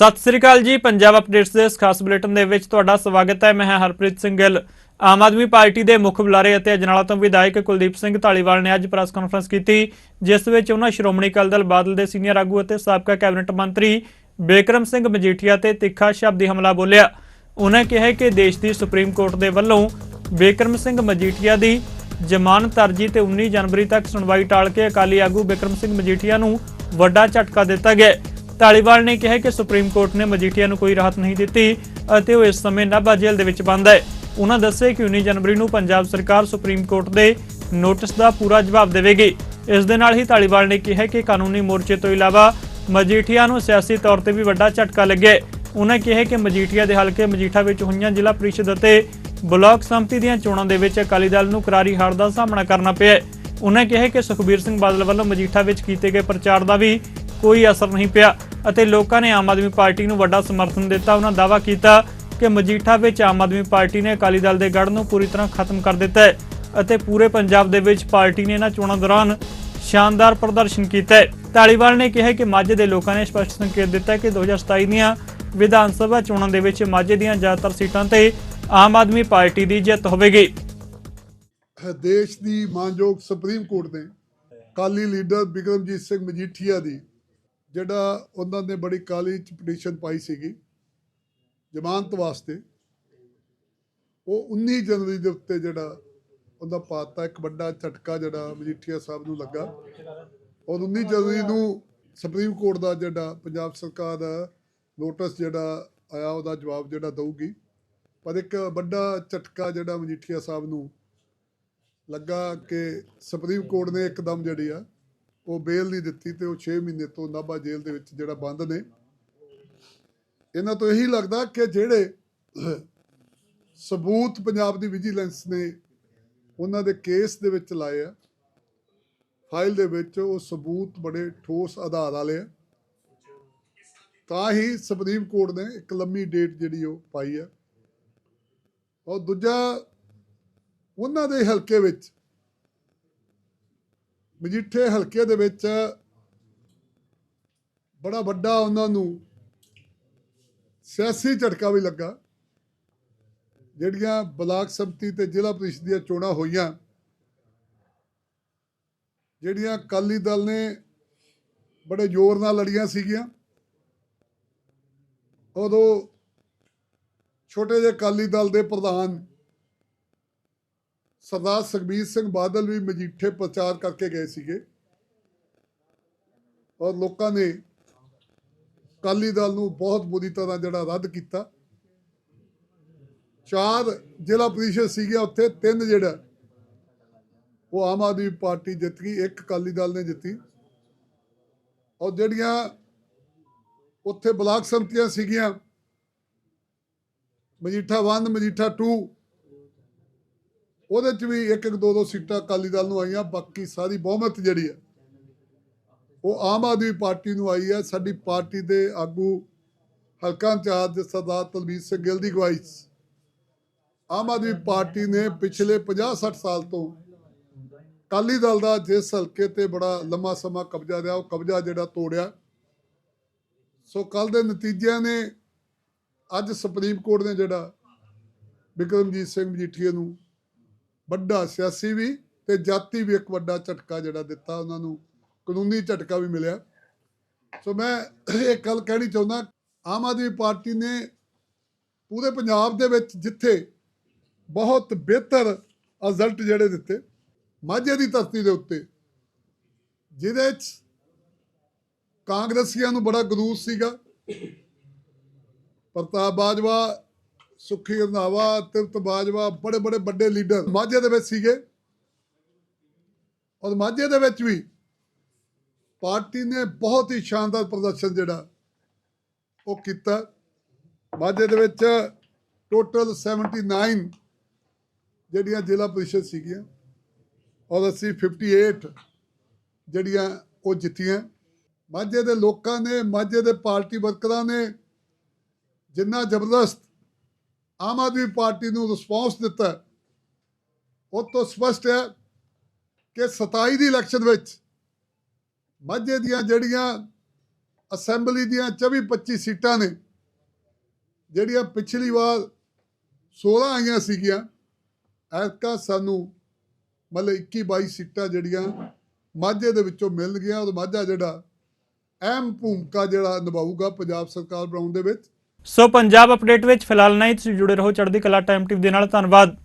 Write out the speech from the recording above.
ਸਤਿ ਸ੍ਰੀ ਅਕਾਲ ਜੀ, ਪੰਜਾਬ ਅਪਡੇਟਸ ਦੇ ਇਸ ਖਾਸ ਬੁਲੇਟਿਨ ਦੇ ਵਿੱਚ ਤੁਹਾਡਾ ਸਵਾਗਤ ਹੈ। ਮੈਂ ਹਾਂ ਹਰਪ੍ਰੀਤ ਸਿੰਘ ਗਿੱਲ। ਆਮ ਆਦਮੀ ਪਾਰਟੀ ਦੇ ਮੁੱਖ ਬੁਲਾਰੇ ਅਤੇ ਅਜਨਾਲਾ ਤੋਂ ਵਿਧਾਇਕ ਕੁਲਦੀਪ ਸਿੰਘ ਢਾਲੀਵਾਲ ਨੇ ਅੱਜ ਪ੍ਰੈਸ ਕਾਨਫਰੰਸ ਕੀਤੀ, ਜਿਸ ਵਿੱਚ ਉਹਨਾਂ ਸ਼੍ਰੋਮਣੀ ਅਕਾਲੀ ਦਲ, ਬਾਦਲ ਦੇ ਸੀਨੀਅਰ ਆਗੂ ਅਤੇ ਸਾਬਕਾ ਕੈਬਨਿਟ ਮੰਤਰੀ ਬੇਕਰਮ ਸਿੰਘ ਮਜੀਠੀਆ ਤੇ ਤਿੱਖਾ ਸ਼ਬਦੀ ਹਮਲਾ ਬੋਲਿਆ। ਉਹਨਾਂ ਕਿਹਾ ਕਿ ਦੇਸ਼ ਦੀ ਸੁਪਰੀਮ ਕੋਰਟ ਦੇ ਵੱਲੋਂ ਬੇਕਰਮ ਸਿੰਘ ਮਜੀਠੀਆ ਦੀ ਜ਼ਮਾਨਤ ਅਰਜੀ ਤੇ 19 ਜਨਵਰੀ ਤੱਕ ਸੁਣਵਾਈ ਟਾਲ ਕੇ ਅਕਾਲੀ ਆਗੂ ਬਿਕਰਮ ਸਿੰਘ ਮਜੀਠੀਆ ਨੂੰ ਵੱਡਾ ਝਟਕਾ ਦਿੱਤਾ ਗਿਆ। ਧਾਲੀਵਾਲ ਨੇ ਕਿਹਾ ਕਿ ਸੁਪਰੀਮ ਕੋਰਟ ਨੇ ਮਜੀਠੀਆ ਨੂੰ ਕੋਈ ਰਾਹਤ ਨਹੀਂ ਦਿੱਤੀ ਅਤੇ ਉਹ ਇਸ ਸਮੇਂ ਨਾਭਾ ਜੇਲ੍ਹ ਦੇ ਵਿੱਚ ਬੰਦ ਹੈ। ਉਹਨਾਂ ਦੱਸਿਆ ਕਿ 19 ਜਨਵਰੀ ਨੂੰ ਪੰਜਾਬ ਸਰਕਾਰ ਸੁਪਰੀਮ ਕੋਰਟ ਦੇ ਨੋਟਿਸ ਦਾ ਪੂਰਾ ਜਵਾਬ ਦੇਵੇਗੀ। ਇਸ ਦੇ ਨਾਲ ਹੀ ਧਾਲੀਵਾਲ ਨੇ ਕਿਹਾ ਕਿ ਕਾਨੂੰਨੀ ਮੋਰਚੇ ਤੋਂ ਇਲਾਵਾ ਮਜੀਠੀਆ ਨੂੰ ਸਿਆਸੀ ਤੌਰ ਤੇ ਵੀ ਵੱਡਾ ਝਟਕਾ ਲੱਗਿਆ ਹੈ। ਉਹਨਾਂ ਕਿਹਾ ਕਿ ਮਜੀਠੀਆ ਦੇ ਹਲਕੇ ਮਜੀਠਾ ਵਿੱਚ ਹੋਈਆਂ ਜ਼ਿਲ੍ਹਾ ਪ੍ਰੀਸ਼ਦ ਅਤੇ ਬਲਾਕ ਸੰਮਤੀ ਦੀਆਂ ਚੋਣਾਂ ਦੇ ਵਿੱਚ ਅਕਾਲੀ ਦਲ ਨੂੰ ਕਰਾਰੀ ਹਾਰ ਦਾ ਸਾਹਮਣਾ ਕਰਨਾ ਪਿਆ ਉਹਨਾਂ ਕਿਹਾ ਕਿ ਸੁਖਬੀਰ ਸਿੰਘ ਬਾਦਲ ਵੱਲੋਂ ਮਜੀਠਾ ਵਿੱਚ ਕੀਤੇ ਗਏ ਪ੍ਰਚਾਰ ਦਾ ਵੀ ਕੋਈ ਅਸਰ ਨਹੀਂ ਪਿਆ। ਅਤੇ ਲੋਕਾਂ ਨੇ ਆਮ ਆਦਮੀ ਪਾਰਟੀ ਨੂੰ ਵੱਡਾ ਸਮਰਥਨ ਦਿੱਤਾ। ਉਹਨਾਂ ਦਾਅਵਾ ਕੀਤਾ ਕਿ ਮਜੀਠਾ ਵਿੱਚ ਆਮ ਆਦਮੀ ਪਾਰਟੀ ਨੇ ਅਕਾਲੀ ਦਲ ਦੇ ਗੜ੍ਹ ਨੂੰ ਪੂਰੀ ਤਰ੍ਹਾਂ ਖਤਮ ਕਰ ਦਿੱਤਾ ਹੈ ਅਤੇ ਪੂਰੇ ਪੰਜਾਬ ਦੇ ਵਿੱਚ ਪਾਰਟੀ ਨੇ ਇਹਨਾਂ ਚੋਣਾਂ ਦੌਰਾਨ ਸ਼ਾਨਦਾਰ ਪ੍ਰਦਰਸ਼ਨ ਕੀਤਾ ਹੈ। ਢਾਲੀਵਾਲ ਨੇ ਕਿਹਾ ਕਿ ਮਾਝੇ ਦੇ ਲੋਕਾਂ ਨੇ ਸਪਸ਼ਟ ਸੰਕੇਤ ਦਿੱਤਾ ਕਿ 2027 ਦੀਆਂ ਵਿਧਾਨ ਸਭਾ ਚੋਣਾਂ ਦੇ ਵਿੱਚ ਮਾਝੇ ਦੀਆਂ ਜ਼ਿਆਦਾਤਰ ਸੀਟਾਂ ਤੇ ਆਮ ਆਦਮੀ ਪਾਰਟੀ ਦੀ ਜਿੱਤ ਹੋਵੇਗੀ। ਦੇਸ਼ ਦੀ ਮਾਨਯੋਗ ਸੁਪਰੀਮ ਕੋਰਟ ਨੇ ਕਾਲੀ ਲੀਡਰ ਬਿਕਰਮਜੀਤ ਸਿੰਘ ਮਜੀਠੀਆ ਦੀ ਜਿਹੜਾ ਉਹਨਾਂ ਨੇ ਬੜੀ ਕਾਲੀ ਚ ਪਟੀਸ਼ਨ ਪਾਈ ਸੀਗੀ, ਜ਼ਮਾਨਤ ਵਾਸਤੇ, ਉਹ 19 ਜਨਵਰੀ ਦੇ ਉੱਤੇ ਜਿਹੜਾ ਉਹਦਾ ਪਾਤਾ, ਇੱਕ ਵੱਡਾ ਝਟਕਾ ਜਿਹੜਾ ਮਜੀਠੀਆ ਸਾਹਿਬ ਨੂੰ ਲੱਗਾ। ਔਰ 19 ਜਨਵਰੀ ਨੂੰ ਸੁਪਰੀਮ ਕੋਰਟ ਦਾ ਜਿਹੜਾ ਪੰਜਾਬ ਸਰਕਾਰ ਦਾ ਨੋਟਿਸ ਜਿਹੜਾ ਆਇਆ, ਉਹਦਾ ਜਵਾਬ ਜਿਹੜਾ ਦਊਗੀ। ਪਰ ਇੱਕ ਵੱਡਾ ਝਟਕਾ ਜਿਹੜਾ ਮਜੀਠੀਆ ਸਾਹਿਬ ਨੂੰ ਲੱਗਾ ਕਿ ਸੁਪਰੀਮ ਕੋਰਟ ਨੇ ਇੱਕਦਮ ਜਿਹੜੀ ਆ ਉਹ ਬੇਲ ਨਹੀਂ ਦਿੱਤੀ ਤੇ ਉਹ 6 ਮਹੀਨੇ ਤੋਂ ਨਾਭਾ ਜੇਲ੍ਹ ਦੇ ਵਿੱਚ ਜਿਹੜਾ ਬੰਦ ਨੇ। ਇਹਨਾਂ ਤੋਂ ਇਹੀ ਲੱਗਦਾ ਕਿ ਜਿਹੜੇ ਸਬੂਤ ਪੰਜਾਬ ਦੀ ਵਿਜੀਲੈਂਸ ਨੇ, ਉਹਨਾਂ ਦੇ ਕੇਸ ਦੇ ਵਿੱਚ ਲਾਏ ਆ। ਫਾਈਲ ਦੇ ਵਿੱਚ ਉਹ ਸਬੂਤ ਬੜੇ ਠੋਸ ਆਧਾਰ ਵਾਲੇ ਆ। ਤਾਂ ਹੀ ਸੁਪਰੀਮ ਕੋਰਟ ਨੇ ਇੱਕ ਲੰਮੀ ਡੇਟ ਜਿਹੜੀ ਉਹ ਪਾਈ ਆ। ਔਰ ਦੂਜਾ, ਉਹਨਾਂ ਦੇ ਹਲਕੇ ਵਿੱਚ ਮਜੀਠੇ ਹਲਕੇ ਦੇ ਵਿੱਚ ਬੜਾ ਵੱਡਾ ਉਹਨਾਂ ਨੂੰ ਸਿਆਸੀ ਝਟਕਾ ਵੀ ਲੱਗਾ। ਜਿਹੜੀਆਂ ਬਲਾਕ ਸੰਮਤੀ ਤੇ ਜ਼ਿਲ੍ਹਾ ਪ੍ਰੀਸ਼ਦ ਦੀਆਂ ਚੋਣਾਂ ਹੋਈਆਂ, ਜਿਹੜੀਆਂ ਅਕਾਲੀ ਦਲ ਨੇ ਬੜੇ ਜ਼ੋਰ ਨਾਲ ਲੜੀਆਂ ਸੀਗੀਆਂ। ਉਦੋਂ ਛੋਟੇ ਜਿਹੇ ਅਕਾਲੀ ਦਲ ਦੇ ਪ੍ਰਧਾਨ ਸਰਦਾਰ ਸੁਖਬੀਰ ਸਿੰਘ ਬਾਦਲ ਵੀ ਮਜੀਠੇ ਪ੍ਰਚਾਰ ਕਰਕੇ ਗਏ ਸੀਗੇ। ਔਰ ਲੋਕਾਂ ਨੇ ਅਕਾਲੀ ਦਲ ਨੂੰ ਬਹੁਤ ਬੁਰੀ ਤਰ੍ਹਾਂ ਜਿਹੜਾ ਰੱਦ ਕੀਤਾ। ਚਾਰ ਜ਼ਿਲ੍ਹਾ ਪ੍ਰੀਸ਼ਦ ਸੀਗੇ ਉੱਥੇ, ਤਿੰਨ ਜਿਹੜਾ ਉਹ ਆਮ ਆਦਮੀ ਪਾਰਟੀ ਜਿੱਤ ਗਈ, ਇੱਕ ਅਕਾਲੀ ਦਲ ਨੇ ਜਿੱਤੀ। ਔਰ ਜਿਹੜੀਆਂ ਉੱਥੇ ਬਲਾਕ ਸੰਮਤੀਆਂ ਸੀਗੀਆਂ, ਮਜੀਠਾ 1 ਮਜੀਠਾ 2 ਉਹਦੇ ਚ ਵੀ ਇੱਕ ਇੱਕ ਦੋ ਦੋ ਸੀਟਾਂ ਅਕਾਲੀ ਦਲ ਨੂੰ ਆਈਆਂ, ਬਾਕੀ ਸਾਰੀ ਬਹੁਮਤ ਜਿਹੜੀ ਹੈ ਉਹ ਆਮ ਆਦਮੀ ਪਾਰਟੀ ਨੂੰ ਆਈ ਹੈ ਸਾਡੀ ਪਾਰਟੀ ਦੇ ਆਗੂ ਹਲਕਾ ਇੰਚਾਰਜ ਸਰਦਾਰ ਤਲਬੀਰ ਸਿੰਘ ਗਿੱਲ ਦੀ ਅਗਵਾਈ ਆਮ ਆਦਮੀ ਪਾਰਟੀ ਨੇ ਪਿਛਲੇ 50-60 ਸਾਲ ਤੋਂ ਅਕਾਲੀ ਦਲ ਦਾ ਜਿਸ ਹਲਕੇ ਤੇ ਬੜਾ ਲੰਮਾ ਸਮਾਂ ਕਬਜ਼ਾ ਰਿਹਾ, ਉਹ ਕਬਜ਼ਾ ਜਿਹੜਾ ਤੋੜਿਆ। ਸੋ ਕੱਲ ਦੇ ਨਤੀਜਿਆਂ ਨੇ ਅੱਜ ਸੁਪਰੀਮ ਕੋਰਟ ਨੇ ਜਿਹੜਾ ਬਿਕਰਮਜੀਤ ਸਿੰਘ ਮਜੀਠੀਏ ਨੂੰ ਵੱਡਾ ਸਿਆਸੀ ਵੀ ਤੇ ਜਾਤੀ ਵੀ ਇੱਕ ਵੱਡਾ ਝਟਕਾ ਜਿਹੜਾ ਦਿੱਤਾ ਉਹਨਾਂ ਨੂੰ। ਕਾਨੂੰਨੀ ਝਟਕਾ ਵੀ ਮਿਲਿਆ। ਸੋ ਮੈਂ ਇਹ ਗੱਲ ਕਹਿਣੀ ਚਾਹੁੰਦਾ, ਆਮ ਆਦਮੀ ਪਾਰਟੀ ਨੇ ਪੂਰੇ ਪੰਜਾਬ ਦੇ ਵਿੱਚ ਜਿੱਥੇ ਬਹੁਤ ਬਿਹਤਰ ਰਿਜ਼ਲਟ ਜਿਹੜੇ ਦਿੱਤੇ, ਮਾਝੇ ਦੀ ਧਰਤੀ ਦੇ ਉੱਤੇ, ਜਿਹਦੇ 'ਚ ਕਾਂਗਰਸੀਆਂ ਨੂੰ ਬੜਾ ਗਰੂਰ ਸੀਗਾ। ਪ੍ਰਤਾਪ ਬਾਜਵਾ ਸੁਖੀ ਰੰਧਾਵਾ ਤਿਰਤ ਬਾਜਵਾ, ਬੜੇ ਬੜੇ ਵੱਡੇ ਲੀਡਰ ਮਾਝੇ ਦੇ ਵਿੱਚ ਸੀਗੇ। ਔਰ ਮਾਝੇ ਦੇ ਵਿੱਚ ਵੀ ਪਾਰਟੀ ਨੇ ਬਹੁਤ ਹੀ ਸ਼ਾਨਦਾਰ ਪ੍ਰਦਰਸ਼ਨ ਜਿਹੜਾ ਉਹ ਕੀਤਾ। ਮਾਝੇ ਦੇ ਵਿੱਚ ਟੋਟਲ 79 ਜਿਹੜੀਆਂ ਜ਼ਿਲ੍ਹਾ ਪ੍ਰੀਸ਼ਦ ਸੀਗੀਆਂ, ਔਰ ਅਸੀਂ 58 ਜਿਹੜੀਆਂ ਉਹ ਜਿੱਤੀਆਂ। ਮਾਝੇ ਦੇ ਲੋਕਾਂ ਨੇ, ਮਾਝੇ ਦੇ ਪਾਰਟੀ ਵਰਕਰਾਂ ਨੇ ਜਿੰਨਾ ਜ਼ਬਰਦਸਤ ਆਮ ਆਦਮੀ ਪਾਰਟੀ ਨੂੰ ਰਿਸਪੌਂਸ ਦਿੱਤਾ ਉਹ ਤੋਂ ਸਪਸ਼ਟ ਹੈ ਕਿ 27 ਦੀ ਇਲੈਕਸ਼ਨ ਵਿੱਚ ਮਾਝੇ ਦੀਆਂ ਜਿਹੜੀਆਂ ਅਸੈਂਬਲੀ ਦੀਆਂ 24 25 ਸੀਟਾਂ ਨੇ, ਜਿਹੜੀਆਂ ਪਿਛਲੀ ਵਾਰ 16 ਆਈਆਂ ਸੀਗੀਆਂ, ਐਤਕਾਂ ਸਾਨੂੰ ਮਤਲਬ 21 22 ਸੀਟਾਂ ਜਿਹੜੀਆਂ ਮਾਝੇ ਦੇ ਵਿੱਚੋਂ ਮਿਲ ਗਈਆਂ ਔਰ ਮਾਝਾ ਜਿਹੜਾ ਅਹਿਮ ਭੂਮਿਕਾ ਜਿਹੜਾ ਨਿਭਾਊਗਾ ਪੰਜਾਬ ਸਰਕਾਰ ਬਣਾਉਣ ਦੇ ਵਿੱਚ ਸੋ ਪੰਜਾਬ ਅਪਡੇਟ ਵਿੱਚ ਫਿਲਹਾਲ ਨਹੀਂ ਤੁਸੀਂ ਜੁੜੇ ਰਹੋ ਚੜ੍ਹਦੀ ਕਲਾ ਟਾਈਮ ਟਿਪ ਦੇ ਨਾਲ। ਧੰਨਵਾਦ।